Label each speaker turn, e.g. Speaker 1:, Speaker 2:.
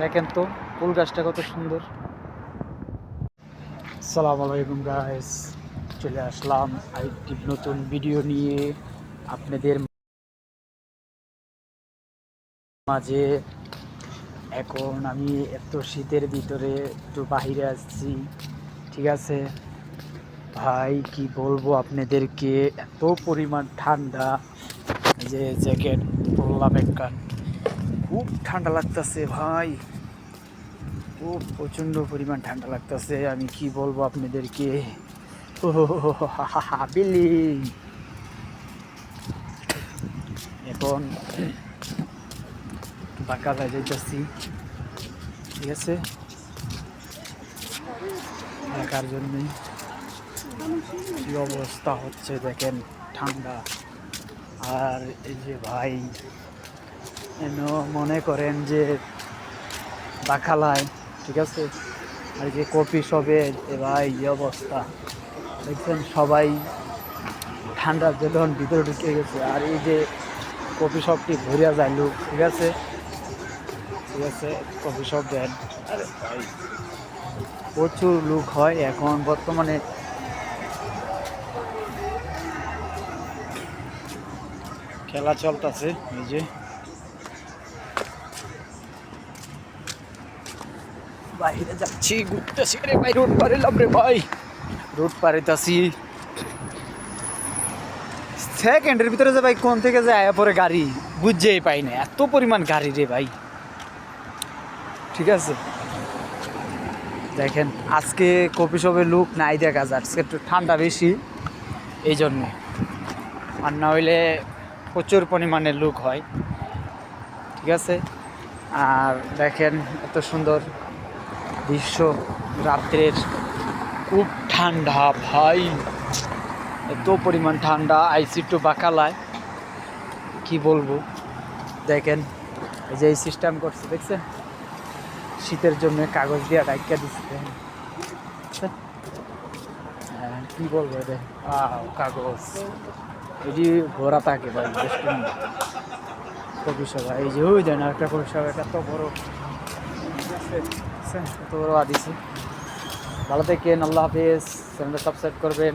Speaker 1: দেখেন তো, ফুল গাছটা কত সুন্দর। সালাম আলাইকুম গাইস চলে আসলাম আরেকটি নতুন ভিডিও নিয়ে আপনাদের মাঝে। এখন আমি এত শীতের ভিতরে একটু বাহিরে আসছি, ঠিক আছে? ভাই, কি বলব আপনাদেরকে? এত পরিমাণ ঠান্ডা যে জ্যাকেট পরলাম একখান। খুব ঠান্ডা লাগতেছে ভাই। খুব প্রচণ্ড পরিমাণ ঠান্ডা লাগতেছে, আমি কি বলব আপনাদেরকে? ও বিলি এখন বাঁকা যাইতেছি, ঠিক আছে? দেখার জন্যই কি অবস্থা হচ্ছে দেখেন ঠান্ডা। আর এই যে ভাই মনে করেন যে বাখালায় ঠিক আছে? আর যে কপি এ ভাই, এই অবস্থা। দেখছেন, সবাই ঠান্ডার জন্য ভিতরে ঢুকে গেছে। আর এই যে কপি শপটি ভরিয়া যায় লোক ঠিক আছে? ঠিক আছে কফি শপ দেন। আরে ভাই, প্রচুর লোক হয় এখন, বর্তমানে। খেলা চলতেছে, এই যে। বাইরে যাচ্ছি, ঘুরতেছি। রে ভাই, রোড পারিলাম রে ভাই। রোড পারিতাছি সেকেন্ডের ভিতরে যে ভাই কোন থেকে যে আয়া পরে গাড়ি বুঝছেই পাই না। এত পরিমাণ গাড়ি রে ভাই। ঠিক আছে? দেখেন, আজকে কপি শপের লুক নাই দেখা যায় আজকে একটু ঠান্ডা বেশি। এই জন্যে। আর না হইলে প্রচুর পরিমাণে লুক হয়। ঠিক আছে? আর দেখেন, এত সুন্দর দৃশ্য রাত্রের খুব ঠান্ডা ভাই। এত পরিমাণ ঠান্ডা আইসি টু বাকালায়। কি বলব? দেখেন এই যে এই সিস্টেম করছে দেখছেন? শীতের জন্য কাগজ দিয়ে ডাইকা দিচ্ছে হ্যাঁ, কি বলব রে কাগজ। এটি ঘোরা থাকে ভাই। কপি সভা এই যে ওই দেন একটা কপি সভা এত বড়। ঠিক আছে? দেখছেন? তো বড় আদিছে ভালো থেকেন আল্লাহ হাফিজ চ্যানেলটা সাবস্ক্রাইব করবেন